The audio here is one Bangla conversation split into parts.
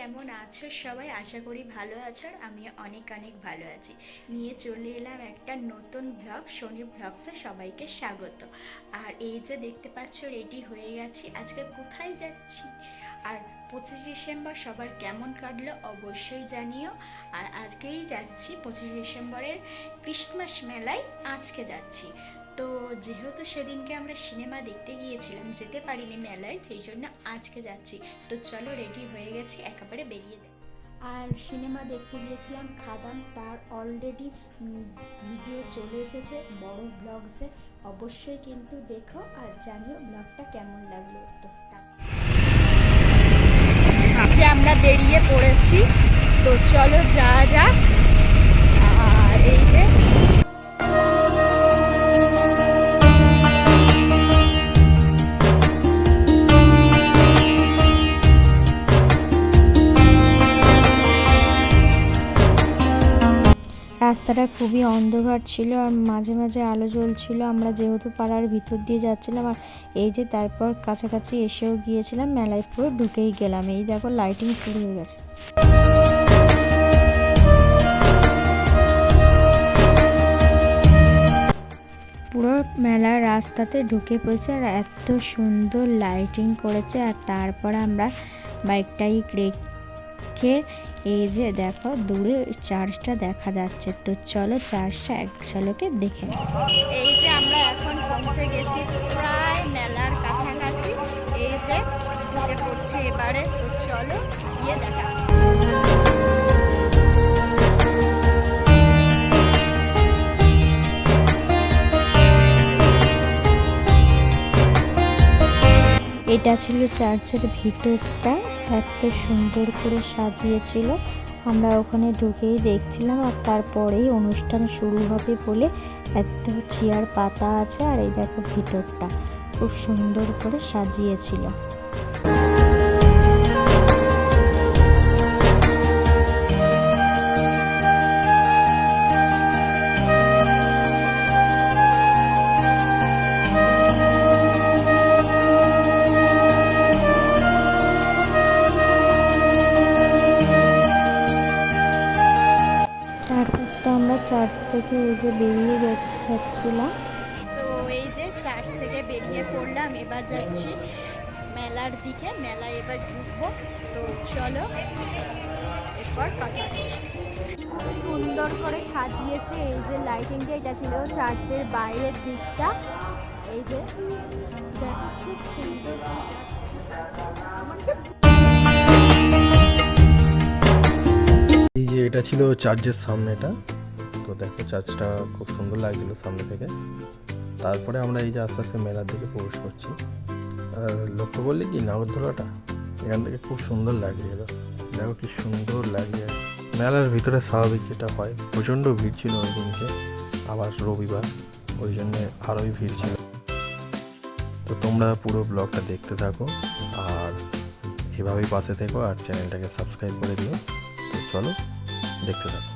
আছো সবাই? আশা করি ভালো আছো আর আমি অনেক অনেক ভালো আছি। নিয়ে চলে এলাম একটা নতুন ব্লগ শনি ব্লগসে সবাইকে স্বাগত। আর এই যে দেখতে পাচ্ছ রেডি হয়ে গেছি। আজকে কোথায় যাচ্ছি? আর পঁচিশ ডিসেম্বর সবার কেমন কাটলো অবশ্যই জানিও। আর আজকেই যাচ্ছি পঁচিশ ডিসেম্বরের ক্রিসমাস মেলায়। আজকে যাচ্ছি। তো যেহেতু সেদিনকে আমরা সিনেমা দেখতে গিয়েছিলাম যেতে পারিনি মেলায় সেই জন্য আজকে যাচ্ছি। তো চলো রেডি হয়ে গেছি একেবারে বেরিয়ে দেয় আর সিনেমা দেখতে গিয়েছিলাম খাদান তার অলরেডি ভিডিও চলে এসেছে বড় ব্লগসে অবশ্যই কিন্তু দেখো আর জানিও ব্লগটা কেমন লাগল। তো যে আমরা বেরিয়ে পড়েছি। তো চলো যা যাক। রাস্তাটা খুবই অন্ধকার ছিল আর মাঝে মাঝে আলো জ্বলছিল। আমরা যেহেতু পাড়ার ভিতর দিয়ে যাচ্ছিলাম আর এই যে তারপর কাছাকাছি এসেও গিয়েছিলাম, মেলায় পুরো ঢুকেই গেলাম। এই দেখো লাইটিং শুরু হয়ে গেছে। পুরো মেলার রাস্তাতে ঢুকে পড়েছে আর এত সুন্দর লাইটিং করেছে। আর তারপর আমরা বাইকটাই রেখে এই যে দেখো দূরে চার্চটা দেখা যাচ্ছে। তো চলো চার্চটা এক ঝলকে দেখে এই যে আমরা এখন পৌঁছে গেছি প্রায় মেলার কাছাকাছি। এই যে ঢুকে পড়ছি এবারে। তো চলো গিয়ে দেখা। এটা ছিল চার্চের ভিতরটা। এত সুন্দর করে সাজিয়েছিল। আমরা ওখানে ঢুকেই দেখছিলাম আর তারপরেই অনুষ্ঠান শুরু হবে বলে এত চেয়ার পাতা আছে আর এই দেখো ভিতরটা। খুব সুন্দর করে সাজিয়েছিল। থেকে এই যে বেরিয়ে যাচ্ছিলাম। তো এই যে চার্চ থেকে বেরিয়ে পড়লাম এবার যাচ্ছি মেলার দিকে। মেলায় এবার ঢুকবো। তো চলো এরপর কথা হচ্ছে। সুন্দর করে সাজিয়েছে এই যে লাইটিংটা এটা ছিল চার্চের বাইরের দিকটা। এই যে খুব সুন্দর এই যে এটা ছিল চার্চের সামনেটা। তো দেখো চার্চটা খুব সুন্দর লাগছিল সামনে থেকে। তারপরে আমরা এই যে আস্তে আস্তে মেলার দিকে প্রবেশ করছি। আর লক্ষ্য করলে কি নাগরদোলাটা? এখান থেকে খুব সুন্দর লাগছিল দেখো কি সুন্দর লাগছে। মেলার ভিতরে স্বাভাবিক যেটা হয়, প্রচণ্ড ভিড় ছিল ওই দিনকে, আবার রবিবার। ওই জন্যে আরোই ভিড় ছিল। তো তোমরা পুরো ব্লগটা দেখতে থাকো আর এভাবেই পাশে থেকো আর চ্যানেলটাকে সাবস্ক্রাইব করে দিও। তো চলো দেখতে থাকো।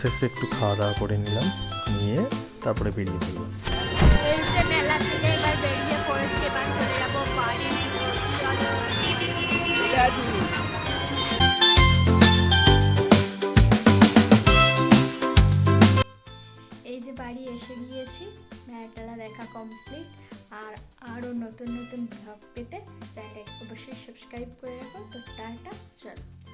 শেষে একটু খাওয়া দাওয়া করে নিলাম, নিয়ে তারপরে বেরিয়ে পড়লাম মেলা থেকে বাড়ি এসে গিয়েছি মেলাটেলা দেখা কমপ্লিট আর আরও নতুন নতুন ব্লগ পেতে চ্যানেলটাকে অবশ্যই সাবস্ক্রাইব করে রাখো। তো টাটা, চলো।